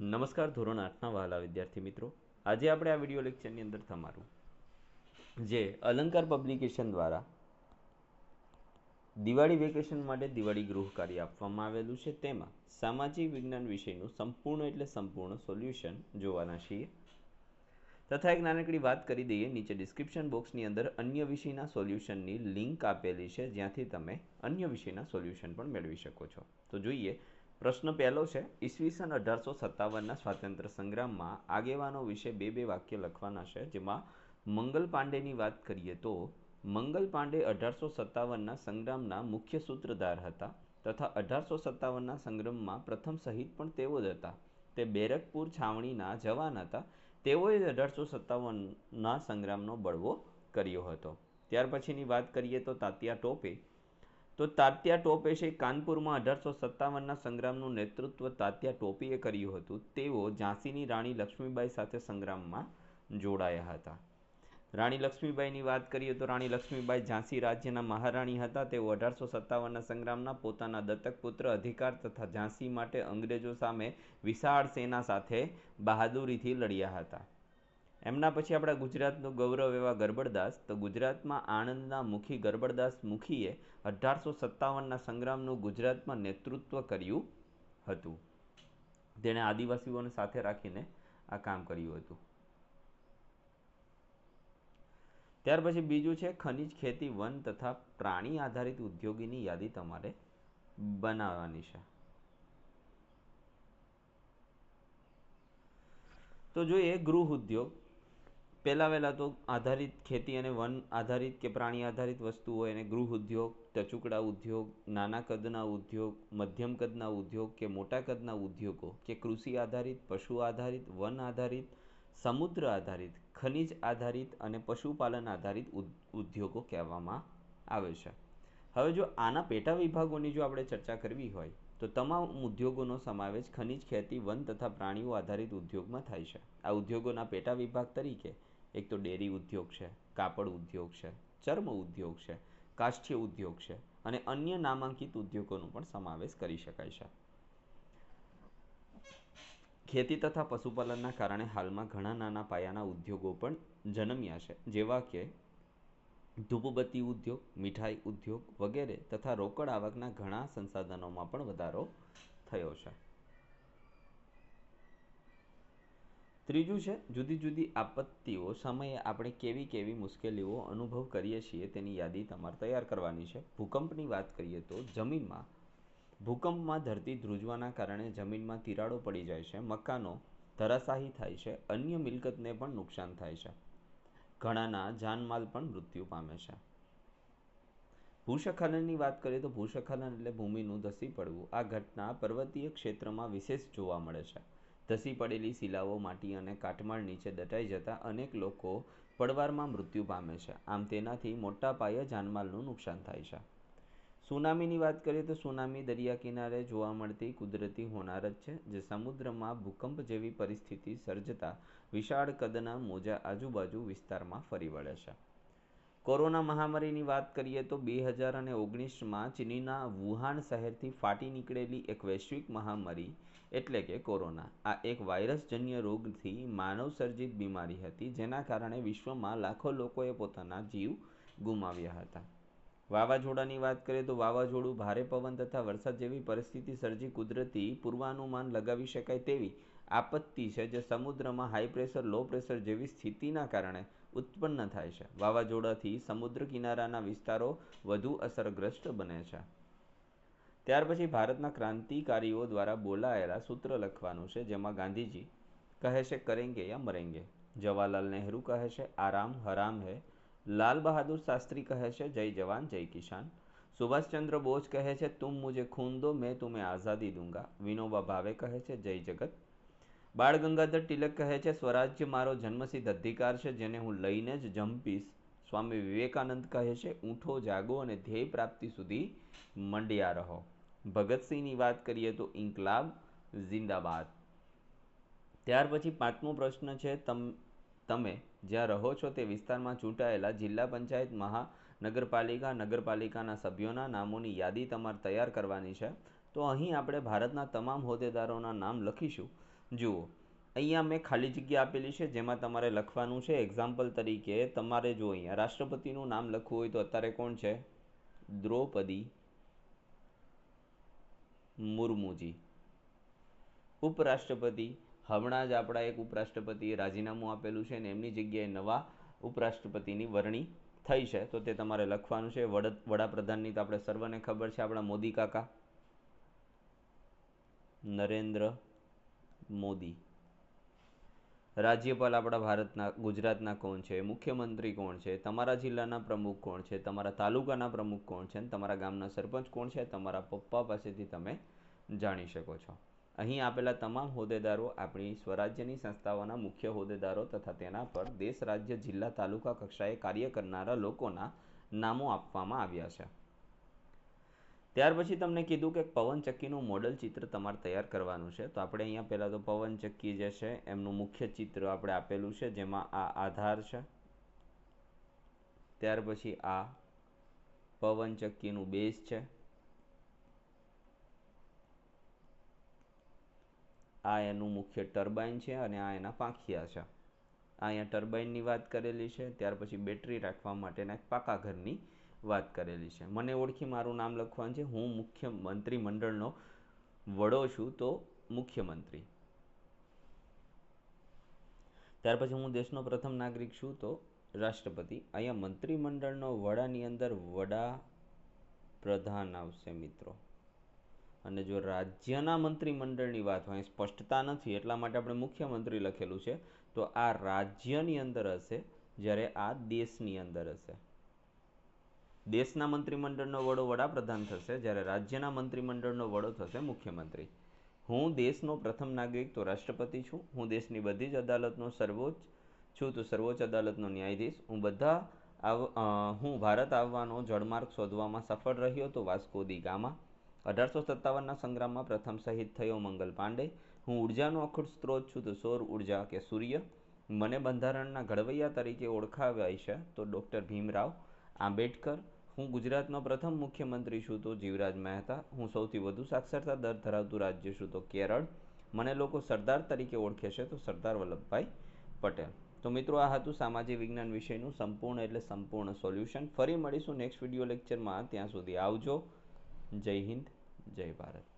નમસ્કાર, ધોરણ આઠના વહાલા વિદ્યાર્થી મિત્રો. આજે આપણે આ વીડિયો લેક્ચરની અંદર તમારું, જે અલંકાર પબ્લિકેશન દ્વારા દિવાળી વેકેશન માટે દિવાળી ગૃહ કાર્ય આપવામાં આવેલું છે. તેમાં સામાજિક વિજ્ઞાન વિષયનું સંપૂર્ણ એટલે સંપૂર્ણ સોલ્યુશન જોવાના છીએ. તથા એક નાનકડી વાત કરી દઈએ, નીચે ડિસ્ક્રિપ્શન બોક્સની અંદર અન્ય વિષયના સોલ્યુશનની લિંક આપેલી છે. જ્યાંથી તમે અન્ય વિષયના સોલ્યુશન પણ મેળવી શકો છો. તો જોઈએ પ્રશ્ન પહેલો છે, ઈસવીસન અઢારસો સત્તાવનના સ્વાતંત્ર્ય સંગ્રામમાં આગેવાનો વિશે બે બે વાક્ય લખવાના છે. જેમાં મંગલ પાંડેની વાત કરીએ તો, મંગલ પાંડે અઢારસો સત્તાવનના સંગ્રામના મુખ્ય સૂત્રધાર હતા તથા અઢારસો સત્તાવનના સંગ્રામમાં પ્રથમ શહીદ પણ તેઓ જ હતા. તે બેરકપુર છાવણીના જવાન હતા. તેઓએ અઢારસો સત્તાવનના સંગ્રામનો બળવો કર્યો હતો. ત્યાર પછીની વાત કરીએ તો તાત્યા ટોપે તો તાત્યા ટોપે છે કાનપુરમાં અઢારસો સત્તાવનના સંગ્રામનું નેતૃત્વ તાત્યા ટોપીએ કર્યું હતું. તેઓ ઝાંસીની રાણી લક્ષ્મીબાઈ સાથે સંગ્રામમાં જોડાયા હતા. રાણી લક્ષ્મીબાઈની વાત કરીએ તો રાણી લક્ષ્મીબાઈ ઝાંસી રાજ્યના મહારાણી હતા. તેઓ અઢારસો સત્તાવનના સંગ્રામના પોતાના દત્તક પુત્ર અધિકાર તથા ઝાંસી માટે અંગ્રેજો સામે વિશાળ સેના સાથે બહાદુરીથી લડ્યા હતા. એમના પછી આપણા ગુજરાતનું ગૌરવ એવા ગરબડદાસ, તો ગુજરાતમાં આણંદના મુખી ગરબડદાસ મુખીએ અઢારસો સત્તાવનના સંગ્રામનું ગુજરાતમાં નેતૃત્વ કર્યું હતું. તેણે આદિવાસીઓને સાથે રાખીને આ કામ કર્યું હતું. ત્યાર પછી બીજું છે ખનિજ ખેતી વન તથા પ્રાણી આધારિત ઉદ્યોગીની યાદી તમારે બનાવવાની છે. તો જોઈએ ગૃહ ઉદ્યોગ. પહેલાં વહેલાં તો આધારિત ખેતી અને વન આધારિત કે પ્રાણી આધારિત વસ્તુઓ એને ગૃહ ઉદ્યોગ, ટચુકડા ઉદ્યોગ, નાના કદના ઉદ્યોગ, મધ્યમ કદના ઉદ્યોગ કે મોટા કદના ઉદ્યોગો કે કૃષિ આધારિત, પશુ આધારિત, વન આધારિત, સમુદ્ર આધારિત, ખનિજ આધારિત અને પશુપાલન આધારિત ઉદ્યોગો કહેવામાં આવે છે. હવે જો આના પેટા વિભાગોની જો આપણે ચર્ચા કરવી હોય, તો તમામ ઉદ્યોગોનો સમાવેશ ખનિજ ખેતી, વન તથા પ્રાણીઓ આધારિત ઉદ્યોગમાં થાય છે. આ ઉદ્યોગોના પેટા વિભાગ તરીકે એક તો ડેરી ઉદ્યોગ છે, કાપડ ઉદ્યોગ છે, ચર્મ ઉદ્યોગ છે, કાષ્ઠ્ય ઉદ્યોગ છે અને અન્ય નામાંકિત ઉદ્યોગોનો પણ સમાવેશ કરી શકાય છે. ખેતી તથા પશુપાલનના કારણે હાલમાં ઘણા નાના પાયાના ઉદ્યોગો પણ જન્મ્યા છે, જેવા કે ધૂપબત્તી ઉદ્યોગ, મીઠાઈ ઉદ્યોગ વગેરે તથા રોકડ આવકના ઘણા સંસાધનોમાં પણ વધારો થયો છે. ત્રીજું છે, જુદી જુદી આપત્તિઓ સમયે આપણે કેવી કેવી મુશ્કેલીઓ અનુભવ કરીએ છીએ તેની યાદી તમારે તૈયાર કરવાની છે. ભૂકંપની વાત કરીએ તો જમીનમાં, ભૂકંપમાં ધરતી ધ્રુજવાના કારણે જમીનમાં તિરાડો પડી જાય છે, મકાનો ધરાશાહી થાય છે, અન્ય મિલકતને પણ નુકસાન થાય છે. ઘણાના જાનમાલ પણ મૃત્યુ પામે છે. ભૂસ્ખલનની વાત કરીએ તો ભૂસ્ખલન એટલે ભૂમિનું ધસી પડવું. આ ઘટના પર્વતીય ક્ષેત્રમાં વિશેષ જોવા મળે છે. ધસી પડેલી શિલાઓ માટી અને કાટમાળ નીચે દટાઈ જતાં અનેક લોકો પડવારમાં મૃત્યુ પામે છે. આમ તેનાથી મોટા પાયે જાનમાલનું નુકસાન થાય છે. સુનામીની વાત કરીએ તો સુનામી દરિયા કિનારે જોવા મળતી કુદરતી હોનારત છે, જે સમુદ્રમાં ભૂકંપ જેવી પરિસ્થિતિ સર્જતા વિશાળ કદના મોજા આજુબાજુ વિસ્તારમાં ફરી વળે છે. કોરોના મહામારીની વાત કરીએ તો બે હજાર અને ઓગણીસમાં ચીનીના વુહાન શહેરથી ફાટી નીકળેલી એક વૈશ્વિક મહામારી એટલે કે કોરોના. આ એક વાયરસજન્ય રોગથી માનવ સર્જિત બીમારી હતી, જેના કારણે વિશ્વમાં લાખો લોકોએ પોતાના જીવ ગુમાવ્યા હતા. વાવાઝોડાની વાત કરીએ તો વાવાઝોડું ભારે પવન તથા વરસાદ જેવી પરિસ્થિતિ સર્જી કુદરતી પૂર્વાનુમાન લગાવી શકાય તેવી આપત્તિ છે, જે સમુદ્રમાં હાઈ પ્રેશર, લો પ્રેશર જેવી સ્થિતિના કારણે ઉત્પન્ન થાય છે. વાવાઝોડાથી સમુદ્ર કિનારાના વિસ્તારો વધુ અસરગ્રસ્ત બને છે. ત્યાર પછી ભારતના ક્રાંતિકારીઓ દ્વારા બોલાયેલા સૂત્ર લખવાનું છે, જેમાં ગાંધીજી કહે છે, કરેંગે યા મરેંગે? જવાહરલાલ નહેરુ કહે છે, આરામ હરામ હે? લાલ બહાદુર શાસ્ત્રી કહે છે, જય જવાન, જય કિસાન. સુભાષચંદ્ર બોઝ કહે છે, તુમ મુજે ખૂન દો, મેં તુમે આઝાદી દૂંગા. વિનોબા ભાવે કહે છે, જય જગત બાળ ગંગાધર તિલક કહે છે, સ્વરાજ્ય મારો જન્મસિદ્ધ અધિકાર છે, જેને હું લઈને જ જંપીશ. સ્વામી વિવેકાનંદ કહે છે, ઊંઠો જાગો અને ધ્યેય પ્રાપ્તિ સુધી મંડ્યા રહો. ભગતસિંહની વાત કરીએ તો ઇન્કલાબ જિંદાબાદ ત્યાર પછી પાંચમો પ્રશ્ન છે, તમ, તમે જ્યાં રહો છો તે વિસ્તારમાં ચૂંટાયેલા જિલ્લા પંચાયત, મહાનગરપાલિકા, નગરપાલિકાના સભ્યોના નામોની યાદી તમારે તૈયાર કરવાની છે. તો અહીં આપણે ભારતના તમામ હોદ્દેદારોના નામ લખીશું. જુઓ, અહીંયા મેં ખાલી જગ્યા આપેલી છે જેમાં તમારે લખવાનું છે. એક્ઝામ્પલ તરીકે તમારે જો અહીંયા રાષ્ટ્રપતિનું નામ લખવું હોય તો અત્યારે કોણ છે? દ્રૌપદી મુર્મુજી. ઉપરાષ્ટ્રપતિ, હમણાં જ આપણા એક ઉપરાષ્ટ્રપતિએ રાજીનામું આપેલું છે અને એમની જગ્યાએ નવા ઉપરાષ્ટ્રપતિની વરણી થઈ છે. તો તે તમારે લખવાનું છે. વડ, વડાપ્રધાનની તો આપણે સર્વને ખબર છે આપણા મોદી કાકા. નરેન્દ્ર મોદી. રાજ્યપાલ આપણા ભારતના, ગુજરાતના કોણ છે? મુખ્યમંત્રી કોણ છે? તમારા જિલ્લાના પ્રમુખ કોણ છે? તમારા તાલુકાના પ્રમુખ કોણ છે? અને તમારા ગામના સરપંચ કોણ છે? તમારા પપ્પા પાસેથી તમે જાણી શકો છો. અહીં આપેલા તમામ હોદ્દેદારો આપણી સ્વરાજ્યની સંસ્થાઓના મુખ્ય હોદ્દેદારો તથા તેના પર દેશ, રાજ્ય, જિલ્લા, તાલુકા કક્ષાએ કાર્ય કરનારા લોકોના નામો આપવામાં આવ્યા છે. ત્યાર પછી તમને કીધું કે પવનચક્કીનું મોડલ ચિત્ર તમારે તૈયાર કરવાનું છે. તો આપણે અહીંયા પહેલાં તો પવનચક્કી જે છે, એમનું મુખ્ય ચિત્ર આપણે આપેલું છે, જેમાં આ આધાર છે. ત્યાર પછી આ પવનચક્કીનું બેઝ છે. આ એનું મુખ્ય ટર્બાઇન છે અને આ એના પાંખિયા છે. આ અહીંયા ટર્બાઇનની વાત કરેલી છે. ત્યાર પછી બેટરી રાખવા માટેના પાકા ઘરની વાત કરેલી છે. મને ઓળખી મારું નામ લખવાનું છે. હું મુખ્ય મંત્રીમંડળનો વડો છું, તો મુખ્યમંત્રી. ત્યાર પછી હું દેશનો પ્રથમ નાગરિક છું, તો રાષ્ટ્રપતિ. અહીંયા મંત્રીમંડળનો વડાની અંદર વડા પ્રધાન આવશે મિત્રો. અને જો રાજ્યના મંત્રીમંડળની વાત હોય સ્પષ્ટતા નથી, એટલા માટે આપણે મુખ્યમંત્રી લખેલું છે, તો આ રાજ્યની અંદર હશે, જ્યારે આ દેશની અંદર હશે. દેશના મંત્રીમંડળનો વડો વડાપ્રધાન થશે, જ્યારે રાજ્યના મંત્રીમંડળનો વડો થશે મુખ્યમંત્રી. હું દેશનો પ્રથમ નાગરિક તો રાષ્ટ્રપતિ છું. હું દેશની બધી જ અદાલતનો સર્વોચ્ચ છું. તો સર્વોચ્ચ અદાલતનો ન્યાયાધીશ. હું બધા હું ભારત આવવાનો જળમાર્ગ શોધવામાં સફળ રહ્યો તો વાસ્કો દી ગામા. અઢારસો સત્તાવનના સંગ્રામમાં પ્રથમ શહીદ થયો મંગલ પાંડે. હું ઉર્જાનો અખૂટ સ્ત્રોત છું તો સૌર ઊર્જા કે સૂર્ય. મને બંધારણના ઘડવૈયા તરીકે ઓળખાવ્યા છે તો ડૉક્ટર ભીમરાવ આંબેડકર. હું ગુજરાતનો પ્રથમ મુખ્યમંત્રી છું તો જીવરાજ મહેતા. હું સૌથી વધુ સાક્ષરતા દર ધરાવતું રાજ્ય છું તો કેરળ. મને લોકો સરદાર તરીકે ઓળખે છે તો સરદાર વલ્લભભાઈ પટેલ. તો મિત્રો, આ હતું સામાજિક વિજ્ઞાન વિષયનું સંપૂર્ણ એટલે સંપૂર્ણ સોલ્યુશન. ફરી મળીશું નેક્સ્ટ વીડિયો લેક્ચરમાં. ત્યાં સુધી આવજો. જય હિન્દ, જય ભારત.